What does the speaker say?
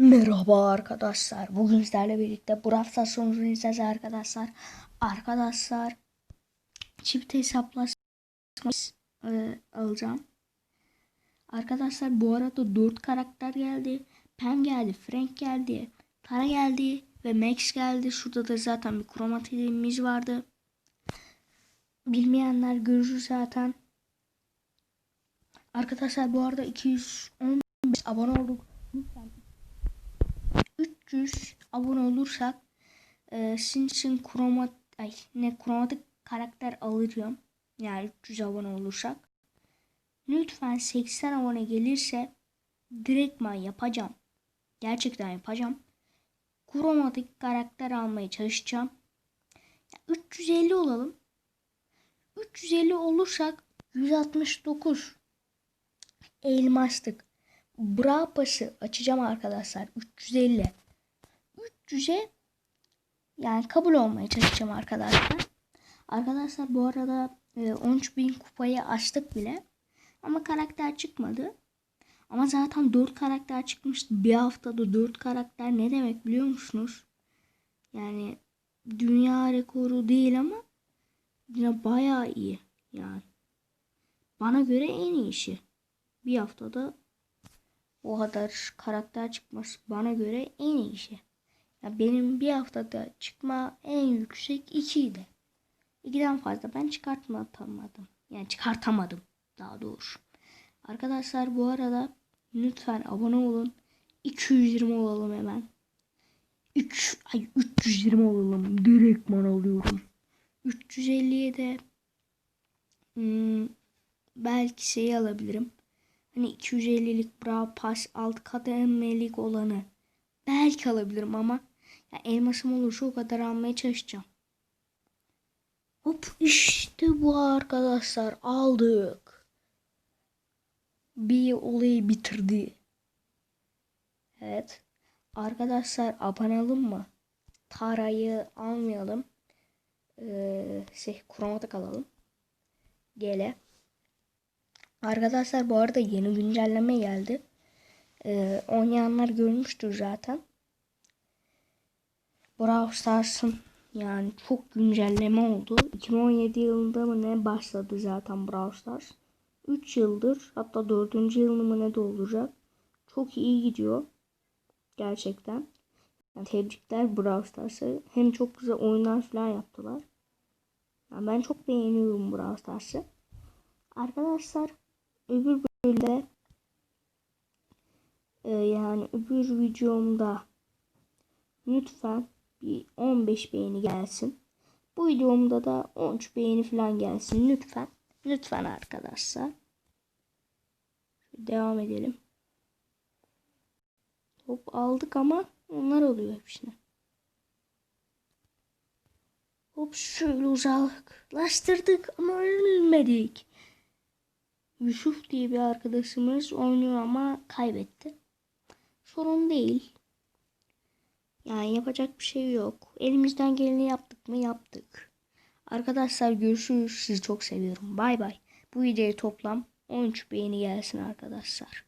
Merhaba arkadaşlar. Bugün sizlerle birlikte Brawl Stars sonucunu izleyeceğiz arkadaşlar. Arkadaşlar çift hesaplaşma e, alacağım. Arkadaşlar bu arada 4 karakter geldi. Pam geldi, Frank geldi, Tara geldi ve Max geldi. Şurada da zaten bir kromatizmimiz vardı. Bilmeyenler görür zaten. Arkadaşlar bu arada 215 abone olduk. Lütfen 300 abone olursak e, sizin için kromat ay ne kromatik karakter alacağım. Yani 300 abone olursak. Lütfen 80 abone gelirse direktman yapacağım. Gerçekten yapacağım. Kromatik karakter almaya çalışacağım. 350 olalım. 350 olursak 169 elmaslık Bra pası açacağım arkadaşlar. 350. 300'e yani kabul olmaya çalışacağım arkadaşlar. Arkadaşlar bu arada e, 13.000 kupayı açtık bile. Ama karakter çıkmadı. Ama zaten 4 karakter çıkmıştı. Bir haftada 4 karakter ne demek biliyor musunuz? Yani dünya rekoru değil ama yine bayağı iyi. Yani bana göre en iyisi. Bir haftada o kadar karakter çıkması bana göre en iyi şey. Ya benim bir haftada çıkma en yüksek 2 idi. 2'den fazla ben çıkartmadım. Yani çıkartamadım daha doğrusu. Arkadaşlar bu arada lütfen abone olun. 220 olalım hemen. 3 ay 320 olalım. Direktman alıyorum. 350'ye de hmm, belki şeyi alabilirim. Hani 250'lik Brawl Pass alt kademelik olanı belki alabilirim ama ya elmasım olursa o kadar almaya çalışacağım. Hop işte bu arkadaşlar aldık. Bir olayı bitirdi. Evet. Arkadaşlar olun mı? Tara'yı almayalım. Ee, şey kromatik alalım. Gele. Arkadaşlar bu arada yeni güncelleme geldi. Ee, oynayanlar görmüştür zaten. Brawl Stars'ın yani çok güncelleme oldu. 2017 yılında mı ne başladı zaten Brawl Stars. 3 yıldır hatta 4. yılını mı ne de olacak. Çok iyi gidiyor. Gerçekten. Yani tebrikler Brawl Stars'ı. Hem çok güzel oyunlar falan yaptılar. Yani ben çok beğeniyorum Brawl Stars'ı. Arkadaşlar öbür bölümde e, yani öbür videomda lütfen bir 15 beğeni gelsin. Bu videomda da 13 beğeni falan gelsin lütfen. Lütfen arkadaşlar. Devam edelim. Hop aldık ama onlar oluyor hepsine. Hop şöyle uzaklaştırdık ama ölmedik. Yusuf diye bir arkadaşımız oynuyor ama kaybetti. Sorun değil. Yani yapacak bir şey yok. Elimizden geleni yaptık mı yaptık. Arkadaşlar görüşürüz. Sizi çok seviyorum. Bay bay. Bu videoya toplam 13 beğeni gelsin arkadaşlar.